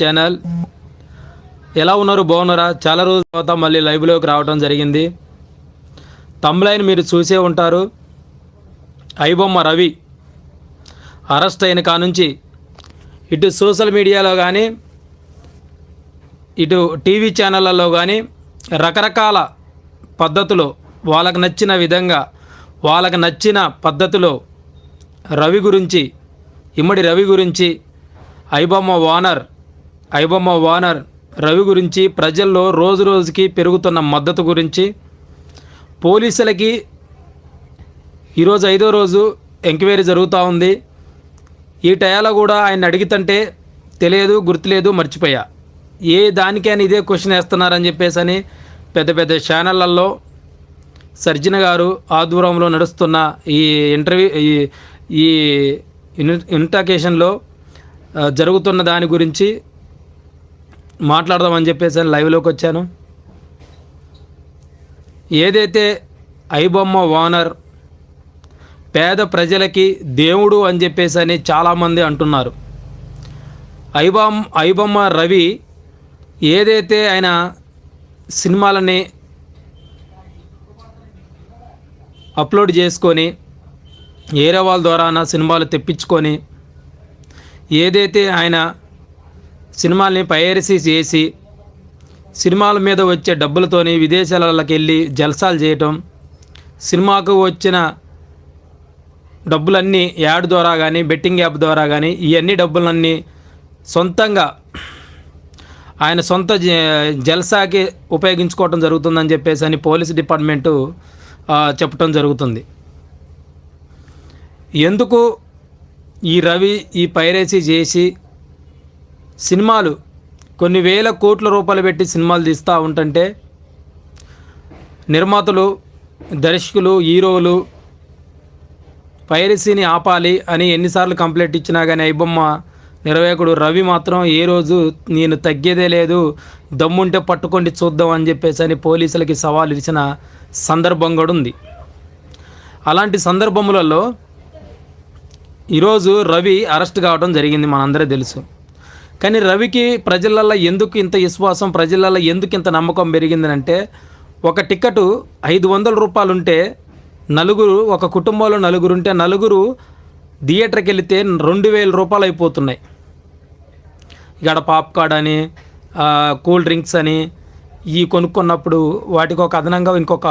Channel. ఎలా ఉన్నారు? బాగున్నారా? చాలా రోజుల తర్వాత మళ్ళీ లైవ్లోకి రావడం జరిగింది. తమ్లైన్ మీరు చూసే ఉంటారు. ఐబొమ్మ రవి అరెస్ట్ అయిన కానుంచి ఇటు సోషల్ మీడియాలో కానీ ఇటు టీవీ ఛానళ్ళలో కానీ రకరకాల పద్ధతులు వాళ్ళకు నచ్చిన విధంగా వాళ్ళకు నచ్చిన పద్ధతిలో రవి గురించి ఇమ్మడి రవి గురించి ఐబొమ్మ వానర్ ఐబొమ్మ వానర్ రవి గురించి ప్రజల్లో రోజు రోజుకి పెరుగుతున్న మద్దతు గురించి పోలీసులకి ఈరోజు ఐదో రోజు ఎంక్వైరీ జరుగుతూ ఉంది. ఈ టయాలో కూడా ఆయన అడిగితంటే తెలియదు గుర్తులేదు మర్చిపోయా. ఏ దానికైనా ఇదే క్వశ్చన్ వేస్తున్నారని చెప్పేసి అని పెద్ద పెద్ద ఛానళ్ళల్లో సర్జన గారు ఆధ్వర్యంలో నడుస్తున్న ఈ ఇంటర్వ్యూ ఈ ఈ ఇంటాకేషన్లో జరుగుతున్న దాని గురించి మాట్లాడదామని చెప్పేసి అని లైవ్లోకి వచ్చాను. ఏదైతే ఐబొమ్మ ఓనర్ పేద ప్రజలకి దేవుడు అని చెప్పేసి అని చాలామంది అంటున్నారు. ఐబొమ్మ ఐబొమ్మ రవి ఏదైతే ఆయన సినిమాలని అప్లోడ్ చేసుకొని ఏరే వాళ్ళ ద్వారా సినిమాలు తెప్పించుకొని ఏదైతే ఆయన సినిమాల్ని పైరసీ చేసి సినిమాల మీద వచ్చే డబ్బులతోని విదేశాలకు వెళ్ళి జల్సాలు చేయటం సినిమాకు వచ్చిన డబ్బులన్నీ యాడ్ ద్వారా కానీ బెట్టింగ్ యాప్ ద్వారా కానీ ఇవన్నీ డబ్బులన్నీ సొంతంగా ఆయన సొంత జల్సాకి ఉపయోగించుకోవటం జరుగుతుందని చెప్పేసి అని పోలీస్ డిపార్ట్మెంటు చెప్పటం జరుగుతుంది. ఎందుకు ఈ రవి ఈ పైరసీ చేసి సినిమాలు కొన్ని వేల కోట్ల రూపాయలు పెట్టి సినిమాలు తీస్తూ ఉంటుంటే నిర్మాతలు దర్శకులు హీరోలు పైరసీని ఆపాలి అని ఎన్నిసార్లు కంప్లైంట్ ఇచ్చినా కానీ ఐబొమ్మ నిర్వాహకుడు రవి మాత్రం ఏ రోజు నేను తగ్గేదే లేదు దమ్ముంటే పట్టుకోండి చూద్దాం అని చెప్పేసి అని పోలీసులకి సవాల్ ఇచ్చిన సందర్భం కూడా ఉంది. అలాంటి సందర్భములలో ఈరోజు రవి అరెస్ట్ కావడం జరిగింది మనందరూ తెలుసు. కానీ రవికి ప్రజలల్లో ఎందుకు ఇంత విశ్వాసం ప్రజలల్లో ఎందుకు ఇంత నమ్మకం పెరిగిందంటే ఒక టికెట్ ఐదు వందల రూపాయలు ఉంటే నలుగురు ఒక కుటుంబంలో నలుగురు ఉంటే నలుగురు థియేటర్కి వెళితే రెండు వేల రూపాయలు అయిపోతున్నాయి ఇక్కడ పాప్కార్న్ అని కూల్ డ్రింక్స్ అని ఈ కొనుక్కున్నప్పుడు వాటికి ఒక అదనంగా ఇంకొక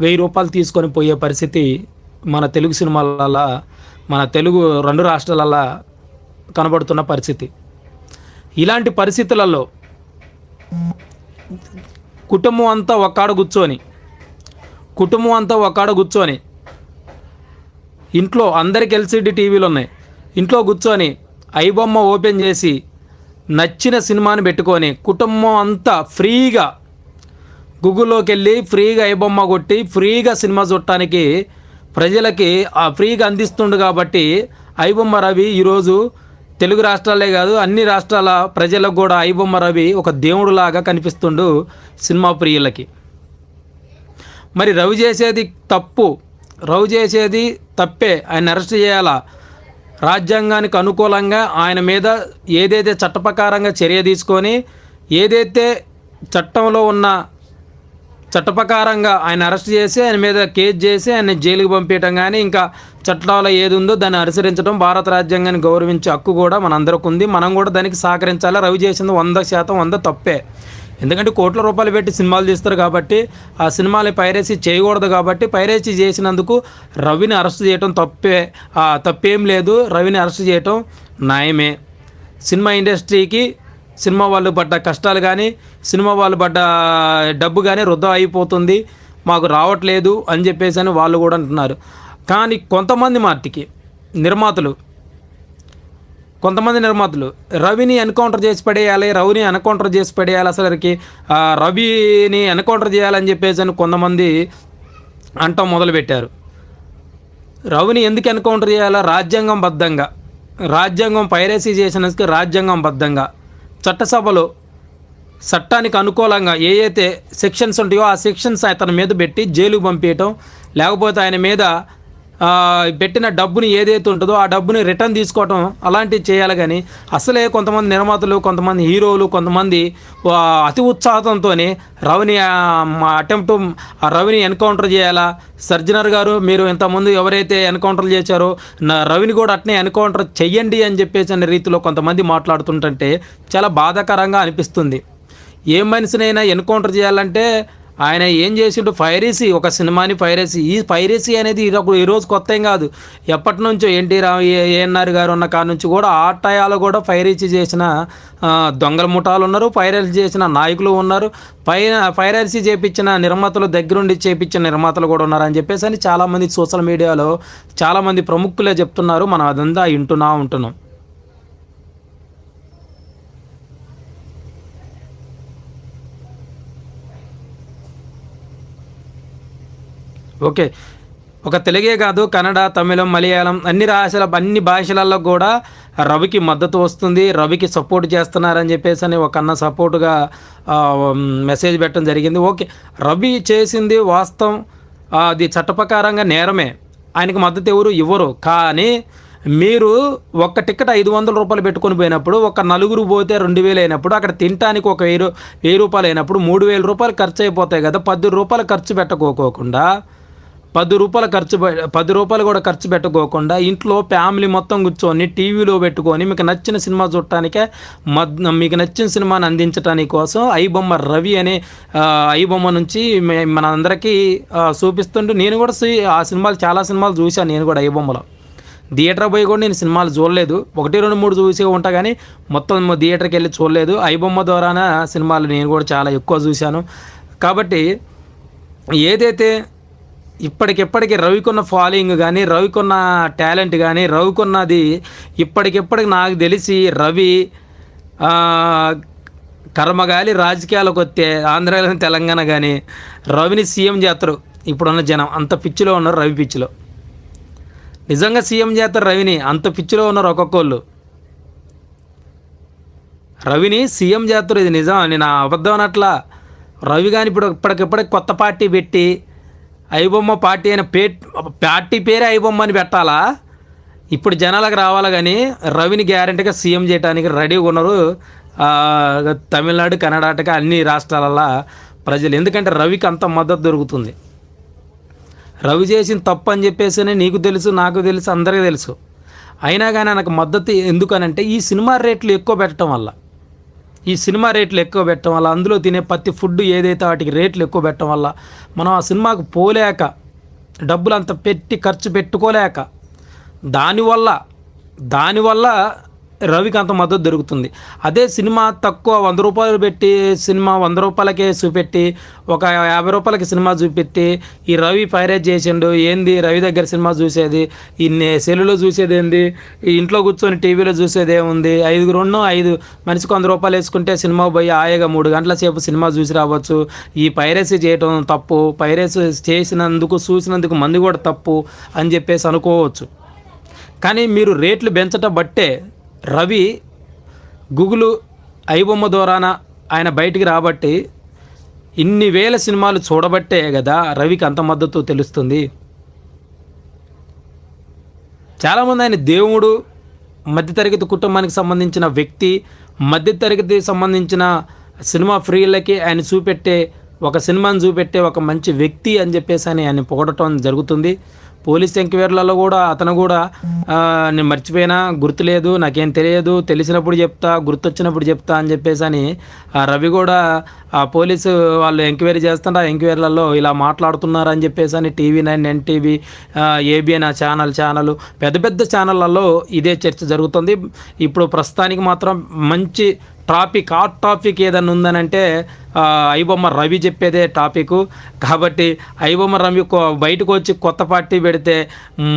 వెయ్యి రూపాయలు తీసుకొని పోయే పరిస్థితి మన తెలుగు సినిమాలలో మన తెలుగు రెండు రాష్ట్రాలలో కనబడుతున్న పరిస్థితి. ఇలాంటి పరిస్థితులలో కుటుంబం అంతా ఒక్కాడ కూర్చొని కుటుంబం అంతా ఒక్కాడ కూర్చొని ఇంట్లో అందరికి ఎల్సిడి టీవీలు ఉన్నాయి. ఇంట్లో కూర్చొని ఐబొమ్మ ఓపెన్ చేసి నచ్చిన సినిమాని పెట్టుకొని కుటుంబం అంతా ఫ్రీగా గూగుల్లోకి వెళ్ళి ఫ్రీగా ఐబొమ్మ కొట్టి ఫ్రీగా సినిమా చూడటానికి ప్రజలకి ఆ ఫ్రీగా అందిస్తుండు కాబట్టి ఐబొమ్మ రవి ఈరోజు తెలుగు రాష్ట్రాలే కాదు అన్ని రాష్ట్రాల ప్రజలకు కూడా ఐబొమ్మ రవి ఒక దేవుడులాగా కనిపిస్తుండు సినిమా ప్రియులకి. మరి రవి చేసేది తప్పు రవి చేసేది తప్పే ఆయన అరెస్ట్ చేయాలా? రాజ్యాంగానికి అనుకూలంగా ఆయన మీద ఏదైతే చట్టప్రకారంగా చర్య తీసుకొని ఏదైతే చట్టంలో ఉన్న చట్టప్రకారంగా ఆయన అరెస్ట్ చేసి ఆయన మీద కేసు చేసి ఆయన జైలుకి పంపించడం కానీ ఇంకా చట్టాల ఏది ఉందో దాన్ని అనుసరించడం భారత రాజ్యాంగాన్ని గౌరవించే హక్కు కూడా మనందరికి ఉంది. మనం కూడా దానికి సహకరించాలి? రవి చేసింది వంద శాతం వంద తప్పే. ఎందుకంటే కోట్ల రూపాయలు పెట్టి సినిమాలు తీస్తారు కాబట్టి ఆ సినిమాని పైరసీ చేయకూడదు కాబట్టి పైరసీ చేసినందుకు రవిని అరెస్ట్ చేయటం తప్పే తప్పేం లేదు. రవిని అరెస్ట్ చేయటం న్యాయమే. సినిమా ఇండస్ట్రీకి సినిమా వాళ్ళు పడ్డ కష్టాలు కానీ సినిమా వాళ్ళు పడ్డ డబ్బు కానీ వృధా అయిపోతుంది మాకు రావట్లేదు అని చెప్పేసి అని వాళ్ళు కూడా అంటున్నారు. కానీ కొంతమంది మాటికి నిర్మాతలు కొంతమంది నిర్మాతలు రవిని ఎన్కౌంటర్ చేసి పడేయాలి రవిని ఎన్కౌంటర్ చేసి పడేయాలి అసలుకి రవిని ఎన్కౌంటర్ చేయాలని చెప్పేసి అని కొంతమంది అంటాం మొదలుపెట్టారు. రవిని ఎందుకు ఎన్కౌంటర్ చేయాలా? రాజ్యాంగం బద్ధంగా రాజ్యాంగం పైరసీ చేసినందుకు రాజ్యాంగం బద్ధంగా. చట్టసభలో చట్టానికి అనుకూలంగా ఏ అయితే సెక్షన్స్ ఉంటాయో ఆ సెక్షన్స్ అతని మీద పెట్టి జైలుకు పంపించటం లేకపోతే ఆయన మీద పెట్టిన డబ్బుని ఏదైతే ఉంటుందో ఆ డబ్బుని రిటర్న్ తీసుకోవటం అలాంటివి చేయాలి కానీ అసలే కొంతమంది నిర్మాతలు కొంతమంది హీరోలు కొంతమంది అతి ఉత్సాహంతో రవిని అటెంప్ట్ ఆ రవిని ఎన్కౌంటర్ చేయాలా? సర్జనర్ గారు మీరు ఇంతకుముందు ఎవరైతే ఎన్కౌంటర్ చేశారో నా రవిని కూడా అట్నే ఎన్కౌంటర్ చెయ్యండి అని చెప్పేసి అనే రీతిలో కొంతమంది మాట్లాడుతుంటే చాలా బాధాకరంగా అనిపిస్తుంది. ఏ మనిషినైనా ఎన్కౌంటర్ చేయాలంటే ఆయన ఏం చేసిండు? పైరసీ ఒక సినిమాని పైరసీ. ఈ పైరసీ అనేది ఇది ఈరోజు కొత్త ఏం కాదు. ఎప్పటి నుంచో ఎన్టీ రా ఏఎన్ఆర్ గారు ఉన్న కాడ నుంచి కూడా ఆ టయాలో కూడా పైరసీ చేసిన దొంగల ముఠాలు ఉన్నారు పైరసీ చేసిన నాయకులు ఉన్నారు. పై పైరసీ చేపించిన నిర్మాతలు దగ్గరుండి చేపించిన నిర్మాతలు కూడా ఉన్నారు అని చెప్పేసి అని చాలామంది సోషల్ మీడియాలో చాలామంది ప్రముఖులే చెప్తున్నారు. మనం అదంతా వింటున్నా ఉంటున్నాం. ఓకే. ఒక తెలుగే కాదు కన్నడ తమిళం మలయాళం అన్ని రాశల అన్ని భాషలలో కూడా రవికి మద్దతు వస్తుంది రవికి సపోర్ట్ చేస్తున్నారని చెప్పేసి అని ఒక అన్న సపోర్టుగా మెసేజ్ పెట్టడం జరిగింది. ఓకే. రవి చేసింది వాస్తవం అది చట్టప్రకారంగా నేరమే. ఆయనకి మద్దతు ఎవరు? ఇవ్వరు. కానీ మీరు ఒక్క టికెట్ ఐదు వందల రూపాయలు పెట్టుకొని పోయినప్పుడు ఒక నలుగురు పోతే రెండు వేలు అయినప్పుడు అక్కడ తినటానికి ఒక వెయ్యి వెయ్యి రూపాయలు అయినప్పుడు మూడు వేల రూపాయలు ఖర్చు అయిపోతాయి కదా పది రూపాయలు ఖర్చు పెట్టుకోకోకుండా పది రూపాయలు ఖర్చు పె- పది రూపాయలు కూడా ఖర్చు పెట్టుకోకుండా ఇంట్లో ఫ్యామిలీ మొత్తం కూర్చొని టీవీలో పెట్టుకొని మీకు నచ్చిన సినిమా చూడటానికే మద్ మీకు నచ్చిన సినిమాని అందించడానికి కోసం ఐబొమ్మ రవి అనే ఐబొమ్మ నుంచి మనందరికీ చూపిస్తుంటూ నేను కూడా సి- ఆ సినిమాలు చాలా సినిమాలు చూశాను నేను కూడా ఐబొమ్మలో. థియేటర్ పోయి కూడా నేను సినిమాలు చూడలేదు. ఒకటి రెండు మూడు చూసే ఉంటా కానీ మొత్తం థియేటర్కి వెళ్ళి చూడలేదు. ఐబొమ్మ ద్వారానే సినిమాలు నేను కూడా చాలా ఎక్కువ చూశాను. కాబట్టి ఏదైతే ఇప్పటికిప్పటికి రవికున్న ఫాలోయింగ్ కానీ రవికున్న టాలెంట్ కానీ రవికున్నది ఇప్పటికిప్పటికి నాకు తెలిసి రవి కర్మగాలి రాజకీయాలకు వస్తే ఆంధ్ర కానీ తెలంగాణ కానీ రవిని సీఎం చేస్తారు. ఇప్పుడున్న జనం అంత పిచ్చిలో ఉన్నారు రవి పిచ్చిలో. నిజంగా సీఎం చేస్తారు రవిని అంత పిచ్చిలో ఉన్నారు ఒక్కొక్కళ్ళు. రవిని సీఎం చేస్తారు ఇది నిజం. నేను అబద్ధం అనట్లా. రవి కానీ ఇప్పుడు ఇప్పటికిప్పటికి కొత్త పార్టీ పెట్టి ఐబొమ్మ పార్టీ అయిన పే పార్టీ పేరే ఐబొమ్మ అని పెట్టాలా? ఇప్పుడు జనాలకు రావాలి కానీ రవిని గ్యారంటీగా సీఎం చేయడానికి రెడీగా ఉన్నారు. తమిళనాడు కర్ణాటక అన్ని రాష్ట్రాలలో ప్రజలు. ఎందుకంటే రవికి అంత మద్దతు దొరుకుతుంది. రవి చేసిన తప్పు అని చెప్పేసి నీకు తెలుసు నాకు తెలుసు అందరికీ తెలుసు. అయినా కానీ నాకు మద్దతు ఎందుకనంటే ఈ సినిమా రేట్లు ఎక్కువ పెట్టడం వల్ల. ఈ సినిమా రేట్లు ఎక్కువ పెట్టడం వల్ల అందులో తినే ప్రతి ఫుడ్ ఏదైతే వాటికి రేట్లు ఎక్కువ పెట్టడం వల్ల మనం ఆ సినిమాకు పోలేక డబ్బులు అంత పెట్టి ఖర్చు పెట్టుకోలేక దానివల్ల దానివల్ల రవికి అంత మద్దతు దొరుకుతుంది. అదే సినిమా తక్కువ వంద రూపాయలు పెట్టి సినిమా వంద రూపాయలకే చూపెట్టి ఒక యాభై రూపాయలకి సినిమా చూపెట్టి ఈ రవి పైరేజ్ చేసిండు. ఏంది? రవి దగ్గర సినిమా చూసేది? ఈ నే- సెల్లులో చూసేది ఏంది? ఇంట్లో కూర్చొని టీవీలో చూసేది ఏముంది? ఐదుగురు ఉన్న ఐదు మనిషికి వంద రూపాయలు వేసుకుంటే సినిమా పోయి హాయిగా మూడు గంటల సేపు సినిమా చూసి రావచ్చు. ఈ పైరసీ చేయటం తప్పు. పైరసీ చేసినందుకు చూసినందుకు మంది కూడా తప్పు అని చెప్పేసి అనుకోవచ్చు. కానీ మీరు రేట్లు పెంచటం బట్టే రవి గుగులు ఐబొమ్మ ద్వారాన ఆయన బయటికి రాబట్టి ఇన్ని వేల సినిమాలు చూడబట్టే కదా రవికి అంత మద్దతు తెలుస్తుంది. చాలామంది ఆయన దేవుడు మధ్యతరగతి కుటుంబానికి సంబంధించిన వ్యక్తి మధ్యతరగతి సంబంధించిన సినిమా ఫ్రీలకి ఆయన చూపెట్టే ఒక సినిమాని చూపెట్టే ఒక మంచి వ్యక్తి అని చెప్పేసి అని ఆయన పొగడటం జరుగుతుంది. పోలీస్ ఎంక్వైరీలలో కూడా అతను కూడా నేను మర్చిపోయినా గుర్తులేదు నాకేం తెలియదు తెలిసినప్పుడు చెప్తా గుర్తొచ్చినప్పుడు చెప్తా అని చెప్పేసి అని రవి కూడా ఆ పోలీసు వాళ్ళు ఎంక్వైరీ చేస్తుంటే ఆ ఎంక్వైరీలలో ఇలా మాట్లాడుతున్నారు అని చెప్పేసి అని టీవీ నైన్ ఎన్టీవీ ఏబిఎన్ ఆ ఛానల్ ఛానల్ పెద్ద పెద్ద ఛానళ్ళల్లో ఇదే చర్చ జరుగుతుంది. ఇప్పుడు ప్రస్తుతానికి మాత్రం మంచి టాపిక్ హాట్ టాపిక్ ఏదైనా ఉందనంటే ఐబొమ్మ రవి చెప్పేదే టాపిక్. కాబట్టి ఐబొమ్మ రవి బయటకు వచ్చి కొత్త పార్టీ పెడితే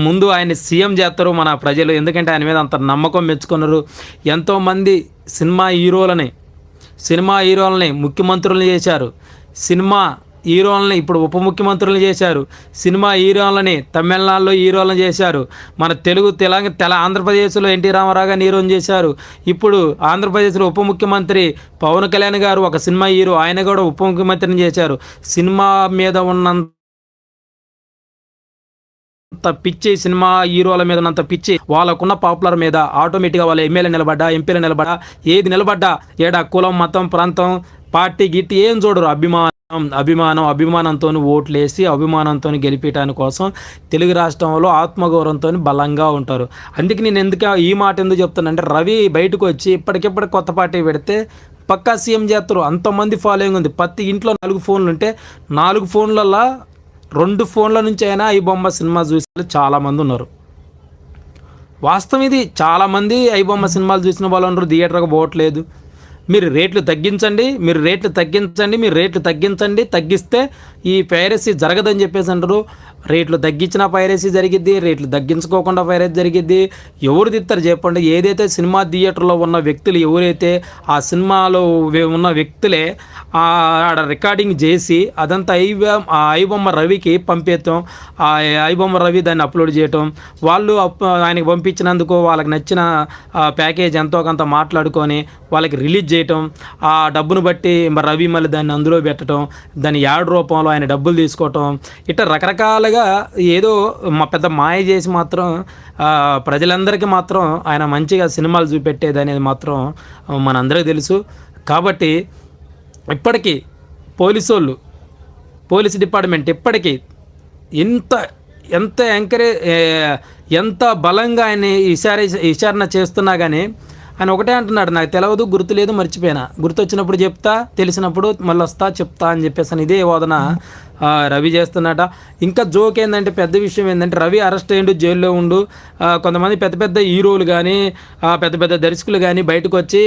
ముందు ఆయన సీఎం చేస్తారు మన ప్రజలు. ఎందుకంటే ఆయన మీద అంత నమ్మకం మెచ్చుకున్నారు. ఎంతోమంది సినిమా హీరోలని సినిమా హీరోలని ముఖ్యమంత్రులను చేశారు. సినిమా హీరోలని ఇప్పుడు ఉప ముఖ్యమంత్రులు చేశారు. సినిమా హీరోలని తమిళనాడులో హీరోలను చేశారు. మన తెలుగు తెలంగాణ తెల ఆంధ్రప్రదేశ్లో ఎన్టీ రామారావు గారిని హీరోని చేశారు. ఇప్పుడు ఆంధ్రప్రదేశ్లో ఉప ముఖ్యమంత్రి పవన్ కళ్యాణ్ గారు ఒక సినిమా హీరో ఆయన కూడా ఉప ముఖ్యమంత్రిని చేశారు. సినిమా మీద ఉన్నంత అంత పిచ్చి సినిమా హీరోల మీద ఉన్నంత పిచ్చి వాళ్ళకున్న పాపులర్ మీద ఆటోమేటిక్గా వాళ్ళ ఎమ్మెల్యే నిలబడ్డా ఎంపీలు నిలబడ్డా ఏది నిలబడ్డా ఏడా కులం మతం ప్రాంతం పార్టీ గిట్టి ఏం చూడరు అభిమానం అభిమానం అభిమానంతో ఓట్లేసి అభిమానంతో గెలిపించడానికి కోసం తెలుగు రాష్ట్రంలో ఆత్మగౌరవంతో బలంగా ఉంటారు. అందుకే నేను ఎందుకు ఈ మాట ఎందుకు చెప్తానంటే రవి బయటకు వచ్చి ఇప్పటికిప్పటికి కొత్త పార్టీ పెడితే పక్కా సీఎం చేస్తారు. అంతమంది ఫాలోయింగ్ ఉంది. ప్రతి ఇంట్లో నాలుగు ఫోన్లు ఉంటే నాలుగు ఫోన్లలో రెండు ఫోన్ల నుంచి అయినా ఈ బొమ్మ సినిమా చూసే వాళ్ళు చాలామంది ఉన్నారు. వాస్తవం ఇది. చాలామంది ఐ బొమ్మ సినిమాలు చూసిన వాళ్ళు ఉన్నారు. థియేటర్కి పోవట్లేదు. మీరు రేట్లు తగ్గించండి మీరు రేట్లు తగ్గించండి మీరు రేట్లు తగ్గించండి తగ్గిస్తే ఈ పైరసీ జరగదని చెప్పేసి అంటారు. రేట్లు తగ్గించిన పైరసీ జరిగిద్ది రేట్లు తగ్గించుకోకుండా పైరసీ జరిగిద్ది. ఎవరు తిత్తారు చెప్పండి. ఏదైతే సినిమా థియేటర్లో ఉన్న వ్యక్తులు ఎవరైతే ఆ సినిమాలో ఉన్న వ్యక్తులే ఆడ రికార్డింగ్ చేసి అదంతా ఐ ఆ ఐబొమ్మ రవికి పంపేయటం ఆ ఐబొమ్మ రవి దాన్ని అప్లోడ్ చేయటం. వాళ్ళు ఆయనకి పంపించినందుకు వాళ్ళకి నచ్చిన ప్యాకేజ్ ఎంతో కొంత మాట్లాడుకొని వాళ్ళకి రిలీజ్ చేయటం. ఆ డబ్బును బట్టి మరి రవి మళ్ళీ దాన్ని అందులో పెట్టడం దాన్ని యాడ్ రూపంలో ఆయన డబ్బులు తీసుకోవటం ఇట్లా రకరకాలుగా ఏదో మా పెద్ద మాయ చేసి మాత్రం ప్రజలందరికీ మాత్రం ఆయన మంచిగా సినిమాలు చూపెట్టేది అనేది మాత్రం మనందరికీ తెలుసు. కాబట్టి ఇప్పటికీ పోలీసు వాళ్ళు పోలీస్ డిపార్ట్మెంట్ ఇప్పటికీ ఎంత ఎంత ఎంకరేజ్ ఎంత బలంగా ఆయన విచారి విచారణ చేస్తున్నా కానీ ఆయన ఒకటే అంటున్నాడు నాకు తెలియదు గుర్తు లేదు మర్చిపోయినా. గుర్తు వచ్చినప్పుడు చెప్తా తెలిసినప్పుడు మళ్ళీ వస్తా చెప్తా అని చెప్పేసి ఇదే వాదన. రవి చేస్తున్నట. ఇంకా జోక్ ఏంటంటే పెద్ద విషయం ఏంటంటే రవి అరెస్ట్ అయ్యిండు జైల్లో ఉండు. కొంతమంది పెద్ద పెద్ద హీరోలు కానీ పెద్ద పెద్ద దర్శకులు కానీ బయటకు వచ్చి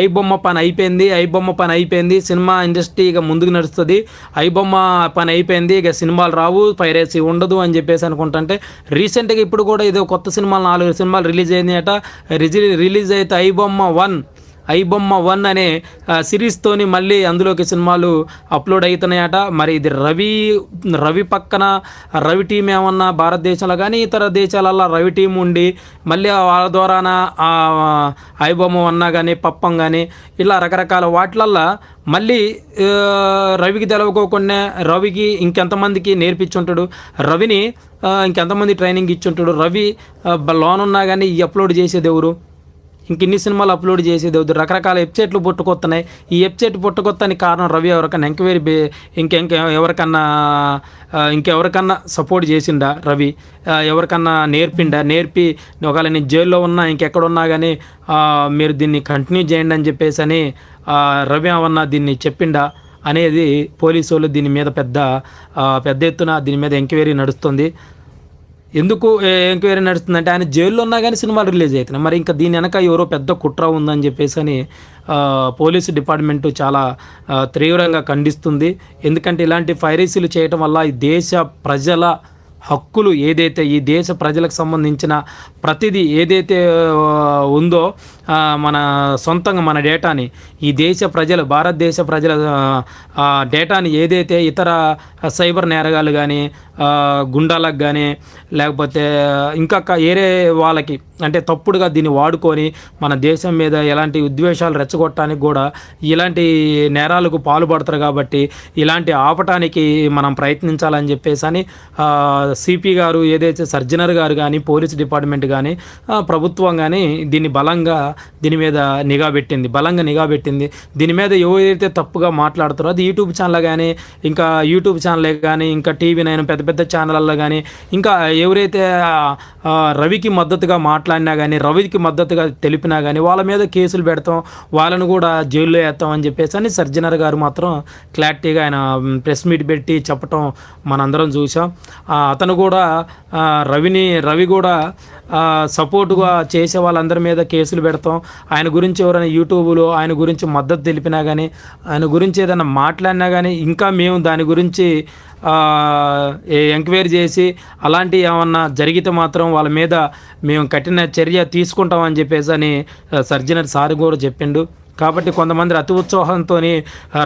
ఐ బొమ్మ పని అయిపోయింది ఐ బొమ్మ పని అయిపోయింది సినిమా ఇండస్ట్రీ ఇక ముందుకు నడుస్తుంది. ఐ బొమ్మ పని అయిపోయింది ఇక సినిమాలు రావు పైరేసీ ఉండదు అని చెప్పేసి అనుకుంటుంటే రీసెంట్గా ఇప్పుడు కూడా ఏదో కొత్త సినిమాలు నాలుగు సినిమాలు రిలీజ్ అయింది అట రిజి రిలీజ్ అయితే iBomma one. IBomma one అనే సిరీస్తోని మళ్ళీ అందులోకి సినిమాలు అప్లోడ్ అవుతున్నాయట మరి ఇది రవి రవి పక్కన రవి టీం ఏమన్నా భారతదేశంలో కానీ ఇతర దేశాలలో రవి టీం ఉండి మళ్ళీ వాళ్ళ ద్వారాన ఐబొమ్మ వన్న కానీ పప్పం కానీ ఇలా రకరకాల వాటిలల్లో మళ్ళీ రవికి తెలవకోకుండా రవికి ఇంకెంతమందికి నేర్పించుంటాడు. రవిని ఇంకెంతమంది ట్రైనింగ్ ఇచ్చుంటాడు. రవి లోనున్నా కానీ ఈ అప్లోడ్ చేసేది ఎవరు? ఇంక ఇన్ని సినిమాలు అప్లోడ్ చేసేది వద్దు రకరకాల వెబ్సైట్లు పుట్టుకొస్తున్నాయి ఈ వెబ్సైట్ పుట్టుకొత్తానికి కారణం రవి ఎవరికన్నా ఎంక్వైరీ బే ఇంకెంక ఎవరికన్నా ఇంకెవరికన్నా సపోర్ట్ చేసిండా రవి? ఎవరికన్నా నేర్పిండా? నేర్పి ఒకవేళ నేను జైల్లో ఉన్నా ఇంకెక్కడున్నా కానీ మీరు దీన్ని కంటిన్యూ చేయండి అని చెప్పేసి అని రవి ఏమన్నా దీన్ని చెప్పిండా? అనేది పోలీసు వాళ్ళు దీని మీద పెద్ద పెద్ద ఎత్తున దీని మీద ఎంక్వైరీ నడుస్తుంది. ఎందుకు ఎంక్వైరీ నడుస్తుందంటే ఆయన జైల్లో ఉన్నా కానీ సినిమాలు రిలీజ్ అవుతున్నాయి మరి ఇంకా దీని వెనక ఎవరో పెద్ద కుట్ర ఉందని చెప్పేసి అని పోలీసు డిపార్ట్మెంటు చాలా తీవ్రంగా ఖండిస్తుంది. ఎందుకంటే ఇలాంటి ఫైరీసీలు చేయటం వల్ల ఈ దేశ ప్రజల హక్కులు ఏదైతే ఈ దేశ ప్రజలకు సంబంధించిన ప్రతిదీ ఏదైతే ఉందో మన సొంతంగా మన డేటాని ఈ దేశ ప్రజలు భారతదేశ ప్రజల డేటాని ఏదైతే ఇతర సైబర్ నేరగాళ్ళు కానీ గుండాలకు కానీ లేకపోతే ఇంకా ఏరే వాళ్ళకి అంటే తప్పుడుగా దీన్ని వాడుకొని మన దేశం మీద ఎలాంటి ఉద్వేషాలు రెచ్చగొట్టడానికి కూడా ఇలాంటి నేరాలకు పాల్పడతారు కాబట్టి ఇలాంటి ఆపటానికి మనం ప్రయత్నించాలని చెప్పేసి అని సిపి గారు ఏదైతే సర్జనర్ గారు కానీ పోలీస్ డిపార్ట్మెంట్ కానీ ప్రభుత్వం కానీ దీన్ని బలంగా దీని మీద నిఘా పెట్టింది బలంగా నిఘా పెట్టింది. దీని మీద ఎవరైతే తప్పుగా మాట్లాడుతారో అది యూట్యూబ్ ఛానల్ కానీ ఇంకా యూట్యూబ్ ఛానలే కానీ ఇంకా టీవీ నైన్ పెద్ద పెద్ద ఛానళ్ళలో కానీ ఇంకా ఎవరైతే రవికి మద్దతుగా మాట్లాడినా కానీ రవికి మద్దతుగా తెలిపినా కానీ వాళ్ళ మీద కేసులు పెడతాం వాళ్ళను కూడా జైల్లో వేస్తాం అని చెప్పేసి అని సర్జనర్ గారు మాత్రం క్లారిటీగా ఆయన ప్రెస్ మీట్ పెట్టి చెప్పటం మనందరం చూసాం అతను కూడా రవిని రవి కూడా సపోర్టుగా చేసే వాళ్ళందరి మీద కేసులు పెడతాం. ఆయన గురించి ఎవరైనా యూట్యూబ్లో ఆయన గురించి మద్దతు తెలిపినా కానీ ఆయన గురించి ఏదైనా మాట్లాడినా కానీ ఇంకా మేము దాని గురించి ఎంక్వైరీ చేసి అలాంటి ఏమన్నా జరిగితే మాత్రం వాళ్ళ మీద మేము కఠిన చర్య తీసుకుంటామని చెప్పేసి అని సర్జనర్ సార్ కూడా చెప్పిండు. కాబట్టి కొంతమంది అతి ఉత్సాహంతో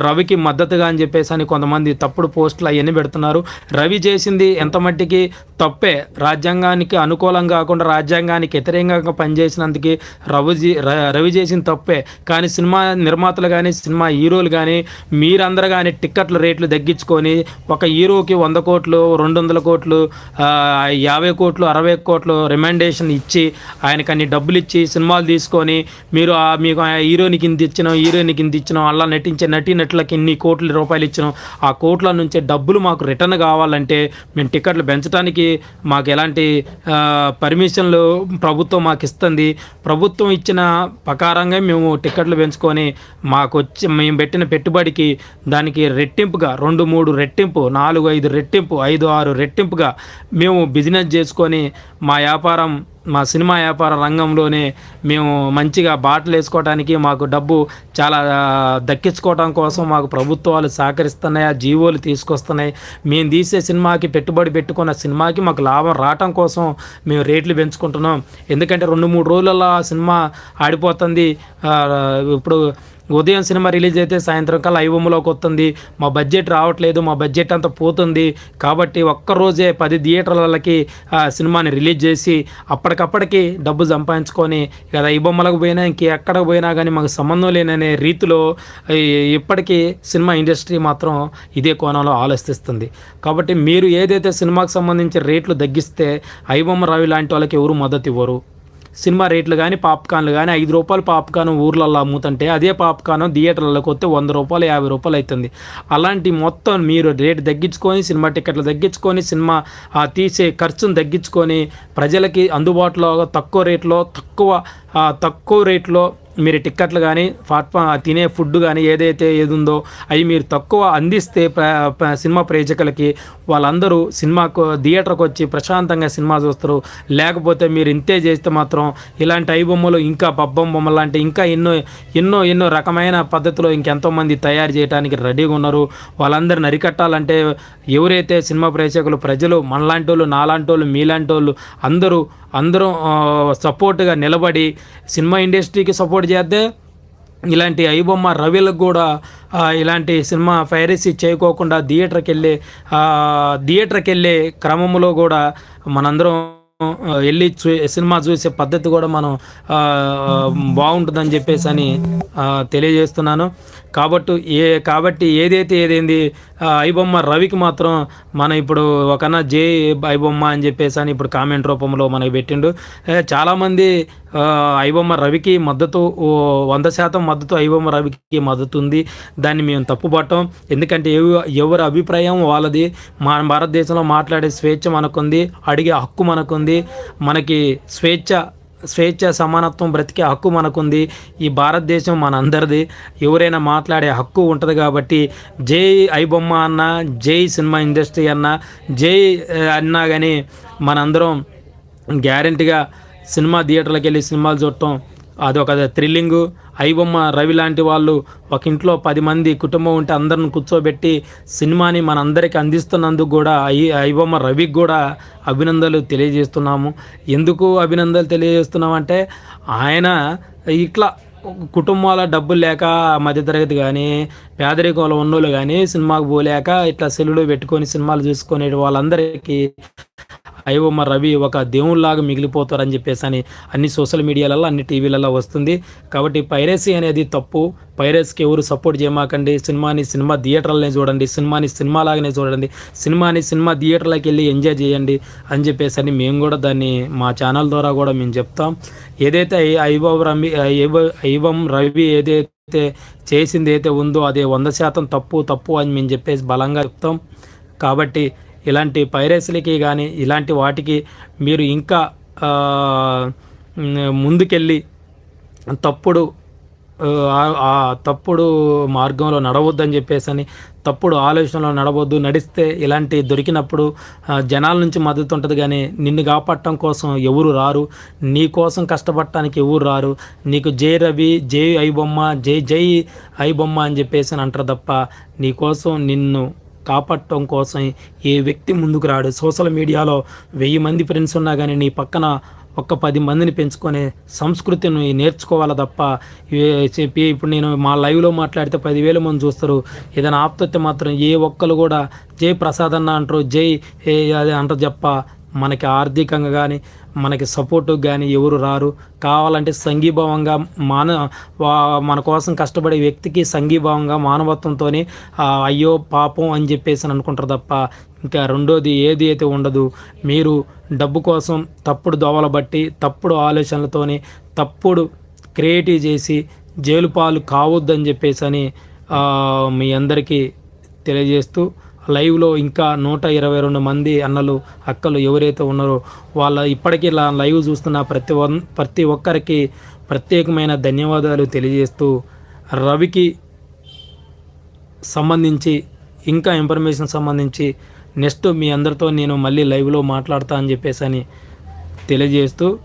రవికి మద్దతుగా అని చెప్పేసి అని కొంతమంది తప్పుడు పోస్టులు అవన్నీ పెడుతున్నారు. రవి చేసింది ఎంత మట్టికి? తప్పే. రాజ్యాంగానికి అనుకూలం కాకుండా రాజ్యాంగానికి వ్యతిరేకంగా పనిచేసినందుకు రవి రవి చేసిన తప్పే. కానీ సినిమా నిర్మాతలు కానీ సినిమా హీరోలు కానీ మీరందరూ కానీ టిక్కెట్ల రేట్లు తగ్గించుకొని ఒక హీరోకి వంద కోట్లు రెండు వందల కోట్లు యాభై కోట్లు అరవై కోట్లు రిమాండేషన్ ఇచ్చి ఆయనకన్ని డబ్బులు ఇచ్చి సినిమాలు తీసుకొని మీరు మీకు హీరోనికి ఇంత ఇచ్చినాం హీరోయిన్కి ఇంత ఇచ్చినాం అలా నటించే నటీనటులకి ఇన్ని కోట్ల రూపాయలు ఇచ్చినాం ఆ కోట్ల నుంచే డబ్బులు మాకు రిటర్న్ కావాలంటే మేము టికెట్లు పెంచడానికి మాకు ఎలాంటి పర్మిషన్లు ప్రభుత్వం మాకు ఇస్తుంది. ప్రభుత్వం ఇచ్చిన ప్రకారంగా మేము టికెట్లు పెంచుకొని మాకు వచ్చి మేము పెట్టిన పెట్టుబడికి దానికి రెట్టింపుగా రెండు మూడు రెట్టింపు నాలుగు ఐదు రెట్టింపు ఐదు ఆరు రెట్టింపుగా మేము బిజినెస్ చేసుకొని మా వ్యాపారం మా సినిమా వ్యాపార రంగంలోనే మేము మంచిగా బాటలు వేసుకోవడానికి మాకు డబ్బు చాలా దక్కించుకోవడం కోసం మాకు ప్రభుత్వాలు సహకరిస్తున్నాయి ఆ జీవోలు తీసుకొస్తున్నాయి. మేము తీసే సినిమాకి పెట్టుబడి పెట్టుకున్న సినిమాకి మాకు లాభం రావటం కోసం మేము రేట్లు పెంచుకుంటున్నాం. ఎందుకంటే రెండు మూడు రోజులలో సినిమా ఆడిపోతుంది. ఇప్పుడు ఉదయం సినిమా రిలీజ్ అయితే సాయంత్రం కల్లా ఐవమ్లోకి వస్తుంది. మా బడ్జెట్ రావట్లేదు మా బడ్జెట్ అంతా పోతుంది. కాబట్టి ఒక్కరోజే పది థియేటర్లకి సినిమాని రిలీజ్ చేసి అప్పటికప్పటికి డబ్బు సంపాదించుకొని కదా ఐబొమ్మలకు పోయినా ఇంకెక్కడికి పోయినా కానీ మాకు సంబంధం లేననే రీతిలో ఇప్పటికీ సినిమా ఇండస్ట్రీ మాత్రం ఇదే కోణంలో ఆలోచిస్తుంది. కాబట్టి మీరు ఏదైతే సినిమాకి సంబంధించి రేట్లు తగ్గిస్తే ఐబొమ్మ రవి లాంటి వాళ్ళకి ఎవరు మద్దతు ఇవ్వరు. సినిమా రేట్లు కానీ పాప్కార్న్లు కానీ ఐదు రూపాయలు పాప్కార్న్ ఊర్లలో అమ్ముతుంటే అదే పాప్కార్న్ థియేటర్లకు వస్తే వంద రూపాయలు యాభై రూపాయలు అవుతుంది అలాంటి మొత్తం మీరు రేటు తగ్గించుకొని సినిమా టికెట్లు తగ్గించుకొని సినిమా తీసే ఖర్చును తగ్గించుకొని ప్రజలకి అందుబాటులో తక్కువ రేట్లో తక్కువ తక్కువ రేట్లో మీరు టిక్కెట్లు కానీ ప్లాట్ఫామ్ తినే ఫుడ్ కానీ ఏదైతే ఏది ఉందో అవి మీరు తక్కువ అందిస్తే సినిమా ప్రేక్షకులకి వాళ్ళందరూ సినిమాకు థియేటర్కి వచ్చి ప్రశాంతంగా సినిమా చూస్తారు. లేకపోతే మీరు ఇంతే చేస్తే మాత్రం ఇలాంటి ఐ బొమ్మలు ఇంకా పబ్బం బొమ్మలు లాంటి ఇంకా ఎన్నో ఎన్నో ఎన్నో రకమైన పద్ధతిలో ఇంకెంతోమంది తయారు చేయడానికి రెడీగా ఉన్నారు. వాళ్ళందరిని అరికట్టాలంటే ఎవరైతే సినిమా ప్రేక్షకులు ప్రజలు మనలాంటి వాళ్ళు నాలాంటి వాళ్ళు మీలాంటి వాళ్ళు అందరూ అందరూ సపోర్ట్గా నిలబడి సినిమా ఇండస్ట్రీకి సపోర్ట్ చేస్తే ఇలాంటి ఐబొమ్మ రవిలకు కూడా ఇలాంటి సినిమా పైరసీ చేయకోకుండా థియేటర్కి వెళ్ళే థియేటర్కి వెళ్ళే క్రమంలో కూడా మనందరం వెళ్ళి చూ సినిమా చూసే పద్ధతి కూడా మనం బాగుంటుందని చెప్పేసి అని తెలియజేస్తున్నాను. కాబట్టి ఏ కాబట్టి ఏదైతే ఏదైంది ఐబొమ్మ రవికి మాత్రం మన ఇప్పుడు ఒకనా జే ఐబొమ్మ అని చెప్పేసి అని ఇప్పుడు కామెంట్ రూపంలో మనకి పెట్టిండు. చాలామంది ఐబొమ్మ రవికి మద్దతు వంద శాతం మద్దతు ఐబొమ్మ రవికి మద్దతు ఉంది దాన్ని మేము తప్పుపట్టం. ఎందుకంటే ఎవరి అభిప్రాయం వాళ్ళది. మన భారతదేశంలో మాట్లాడే స్వేచ్ఛ మనకుంది అడిగే హక్కు మనకుంది. మనకి స్వేచ్ఛ స్వేచ్ఛ సమానత్వం బ్రతికే హక్కు మనకుంది. ఈ భారతదేశం మనందరిది. ఎవరైనా మాట్లాడే హక్కు ఉంటుంది కాబట్టి జై ఐబొమ్మ అన్న జై సినిమా ఇండస్ట్రీ అన్న జై అన్నా కానీ మనందరం గ్యారంటీగా సినిమా థియేటర్లకు వెళ్ళి సినిమాలు చూడటం అదొక థ్రిల్లింగు ఐబొమ్మ రవి లాంటి వాళ్ళు ఒక ఇంట్లో పది మంది కుటుంబం ఉంటే అందరిని కూర్చోబెట్టి సినిమాని మనందరికీ అందిస్తున్నందుకు కూడా ఐ ఐబొమ్మ రవికి కూడా అభినందనలు తెలియజేస్తున్నాము. ఎందుకు అభినందనలు తెలియజేస్తున్నామంటే ఆయన ఇట్లా కుటుంబాల డబ్బులు లేక మధ్యతరగతి కానీ పేదరికంలో ఉన్నోళ్ళు కానీ సినిమాకు పోలేక ఇట్లా సెల్లులో పెట్టుకొని సినిమాలు చూసుకునే వాళ్ళందరికీ ఐవమ్మ రవి ఒక దేవునిలాగా మిగిలిపోతారని చెప్పేసి అని అన్ని సోషల్ మీడియాలలో అన్ని టీవీలలో వస్తుంది. కాబట్టి పైరసీ అనేది తప్పు. పైరస్కి ఎవరు సపోర్ట్ చేయమాకండి. సినిమాని సినిమా థియేటర్లనే చూడండి. సినిమాని సినిమా లాగానే చూడండి. సినిమాని సినిమా థియేటర్లకు వెళ్ళి ఎంజాయ్ చేయండి అని చెప్పేసి అని మేము కూడా దాన్ని మా ఛానల్ ద్వారా కూడా మేము చెప్తాం. ఏదైతే ఐబం రవి ఐబం రవి ఏదైతే చేసింది అయితే ఉందో అదే వంద శాతం తప్పు తప్పు అని మేము చెప్పేసి బలంగా చెప్తాం. కాబట్టి ఇలాంటి పైరసీలకి కానీ ఇలాంటి వాటికి మీరు ఇంకా ముందుకెళ్ళి తప్పుడు ఆ తప్పుడు మార్గంలో నడవద్దని చెప్పేసి అని తప్పుడు ఆలోచనలో నడవద్దు నడిస్తే ఇలాంటి దొరికినప్పుడు జనాల నుంచి మద్దతు ఉంటుంది కానీ నిన్ను కాపాడటం కోసం ఎవరు రారు నీ కోసం కష్టపడటానికి ఎవరు రారు నీకు జై రవి జై ఐబొమ్మ జై జై ఐబొమ్మ అని చెప్పేసి అని అంటారు తప్ప నీ కోసం నిన్ను కాపాడటం కోసం ఏ వ్యక్తి ముందుకు రాడు. సోషల్ మీడియాలో వెయ్యి మంది ఫ్రెండ్స్ ఉన్నా కానీ నీ పక్కన ఒక పది మందిని పెంచుకొని సంస్కృతిని నేర్చుకోవాలి తప్ప చెప్పి ఇప్పుడు నేను మా లైవ్లో మాట్లాడితే పదివేల మంది చూస్తారు. ఏదైనా ఆపుతే మాత్రం ఏ ఒక్కరు కూడా జై ప్రసాద్ అన్న అంటారు జై ఏ అది అంటారు చెప్ప మనకి ఆర్థికంగా కానీ మనకి సపోర్టు కానీ ఎవరు రారు. కావాలంటే సంఘీభావంగా మాన వా- మన కోసం కష్టపడే వ్యక్తికి సంఘీభావంగా మానవత్వంతోనే అయ్యో పాపం అని చెప్పేసి అని అనుకుంటారు తప్ప ఇంకా రెండోది ఏది అయితే ఉండదు. మీరు డబ్బు కోసం తప్పుడు దోవల బట్టి తప్పుడు ఆలోచనలతోని తప్పుడు క్రియేటివ్ చేసి జైలు పాలు కావద్దని చెప్పేసి అని మీ అందరికీ తెలియజేస్తూ లైవ్లో ఇంకా నూట ఇరవై రెండు మంది అన్నలు అక్కలు ఎవరైతే ఉన్నారో వాళ్ళ ఇప్పటికీ ఇలా లైవ్ చూస్తున్న ప్రతి వన్ ప్రతి ఒక్కరికి ప్రత్యేకమైన ధన్యవాదాలు తెలియజేస్తూ రవికి సంబంధించి ఇంకా ఇన్ఫర్మేషన్ సంబంధించి నెక్స్ట్ మీ అందరితో నేను మళ్ళీ లైవ్లో మాట్లాడతా అని చెప్పేసి అని తెలియజేస్తూ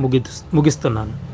ముగి ముగిస్తున్నాను.